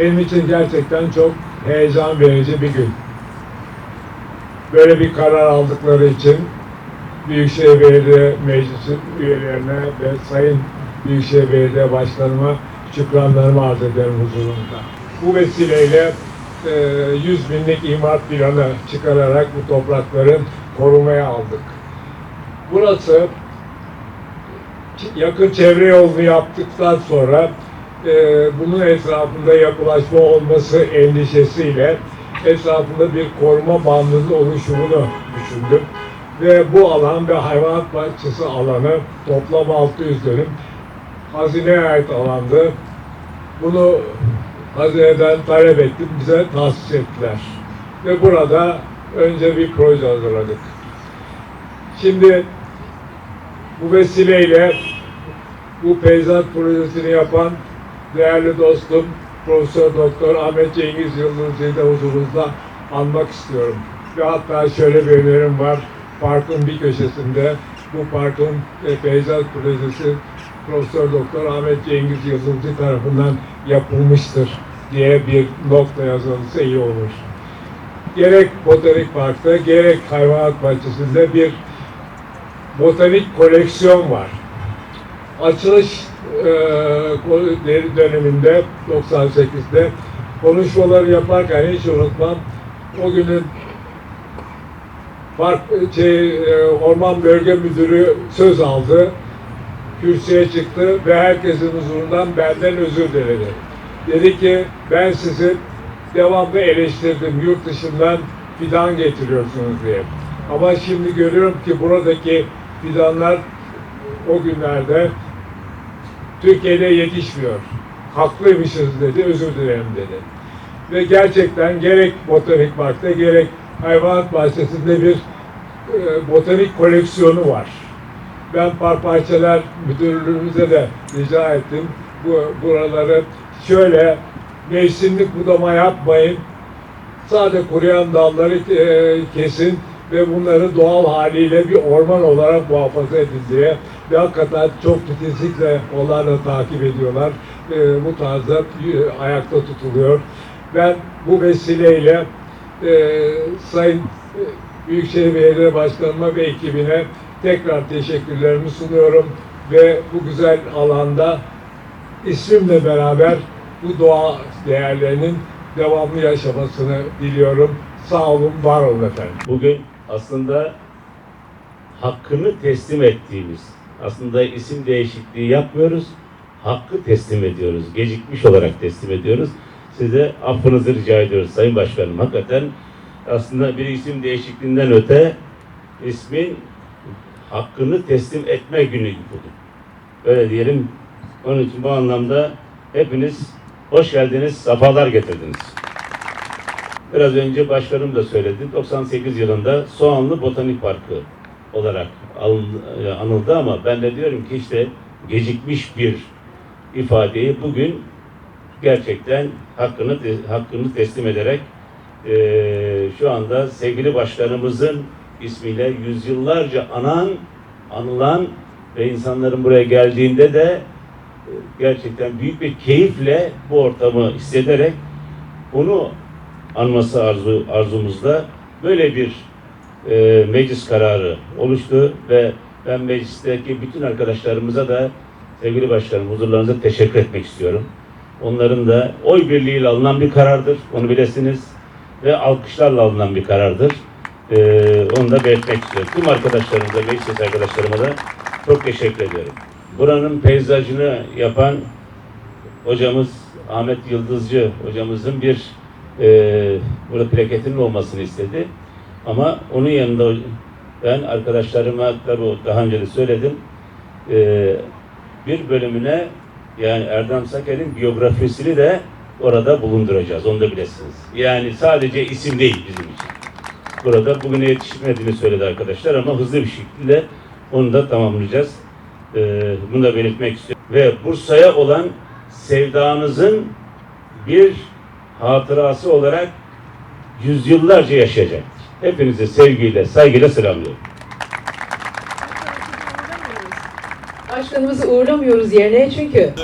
benim için gerçekten çok heyecan verici bir gün. Böyle bir karar aldıkları için Büyükşehir Belediye Meclisi üyelerine ve Sayın Büyükşehir Belediye Başkanıma şükranlarımı arz ederim huzurunda. Bu vesileyle e, 100 binlik imar planı çıkararak bu toprakların korumaya aldık. Burası yakın çevre yolunu yaptıktan sonra e, bunun etrafında yapılaşma olması endişesiyle etrafında bir koruma bandının oluşumunu düşündüm. Ve bu alan ve hayvanat bahçesi alanı toplam 600 dönüm hazineye ait alandı. Bunu hazineden talep ettim, bize tahsis ettiler. Ve burada önce bir proje hazırladık. Şimdi bu vesileyle bu peyzaj projesini yapan değerli dostum Profesör Doktor Ahmet Cengiz Yıldız'ı da huzurunuzda anmak istiyorum. Ve hatta şöyle bir önerim var. Parkın bir köşesinde bu parkın e, peyzaj projesi Profesör Doktor Ahmet Cengiz Yıldızcı tarafından yapılmıştır diye bir nokta yazılırsa iyi olur. Gerek Botanik Park'ta gerek Hayvanat Bahçesi'nde bir botanik koleksiyon var. Açılış e, döneminde 98'de konuşmaları yaparken hiç unutmam o günün park şey, e, orman bölge müdürü söz aldı. Kürsüye çıktı ve herkesin huzurundan benden özür diledi. Dedi ki ben sizi devamlı eleştirdim yurt dışından fidan getiriyorsunuz diye. Ama şimdi görüyorum ki buradaki fidanlar o günlerde Türkiye'de yetişmiyor. Haklıymışız dedi, özür dilerim dedi. Ve gerçekten gerek botanik parkta gerek hayvanat bahçesinde bir e, botanik koleksiyonu var. Ben Park Bahçeler Müdürlüğümüze de rica ettim. Bu buraları şöyle mevsimlik budama yapmayın. Sadece kuruyan dalları e, kesin ve bunları doğal haliyle bir orman olarak muhafaza edin diye. Ve hakikaten çok titizlikle onlar da takip ediyorlar. E, bu tarzda e, ayakta tutuluyor. Ben bu vesileyle e, Sayın e, Büyükşehir Belediye Başkanıma ve ekibine tekrar teşekkürlerimi sunuyorum ve bu güzel alanda ismimle beraber bu doğa değerlerinin devamlı yaşamasını diliyorum. Sağ olun, var olun efendim. Bugün aslında hakkını teslim ettiğimiz, aslında isim değişikliği yapmıyoruz, hakkı teslim ediyoruz. Gecikmiş olarak teslim ediyoruz. Size affınızı rica ediyoruz Sayın Başkanım. Hakikaten aslında bir isim değişikliğinden öte ismin hakkını teslim etme günü bugün. Öyle diyelim. Onun için bu anlamda hepiniz hoş geldiniz, sefalar getirdiniz. Biraz önce başkanım da söyledi. 98 yılında Soğanlı Botanik Parkı olarak e, anıldı ama ben de diyorum ki işte gecikmiş bir ifadeyi bugün gerçekten hakkını hakkını teslim ederek e, şu anda sevgili başkanımızın ismiyle yüzyıllarca anan, anılan ve insanların buraya geldiğinde de e, gerçekten büyük bir keyifle bu ortamı hissederek bunu anması arzu arzumuzda böyle bir e, meclis kararı oluştu ve ben meclisteki bütün arkadaşlarımıza da sevgili başkanım huzurlarınıza teşekkür etmek istiyorum. Onların da oy birliğiyle alınan bir karardır. Onu bilesiniz. Ve alkışlarla alınan bir karardır. E, onu da belirtmek istiyorum. Tüm arkadaşlarımıza, meclis arkadaşlarıma da çok teşekkür ediyorum. Buranın peyzajını yapan hocamız Ahmet Yıldızcı hocamızın bir e, burada plaketinin olmasını istedi. Ama onun yanında ben arkadaşlarıma tabi daha önce de söyledim e, bir bölümüne yani Erdem Saker'in biyografisini de orada bulunduracağız. Onu da bilesiniz. Yani sadece isim değil bizim için. Burada bugüne yetişmediğini söyledi arkadaşlar ama hızlı bir şekilde onu da tamamlayacağız. E, bunu da belirtmek istiyorum. Ve Bursa'ya olan sevdanızın bir hatırası olarak yüzyıllarca yaşayacaktır. Hepinizi sevgiyle, saygıyla selamlıyorum. Başkanımızı uğurlamıyoruz yerine çünkü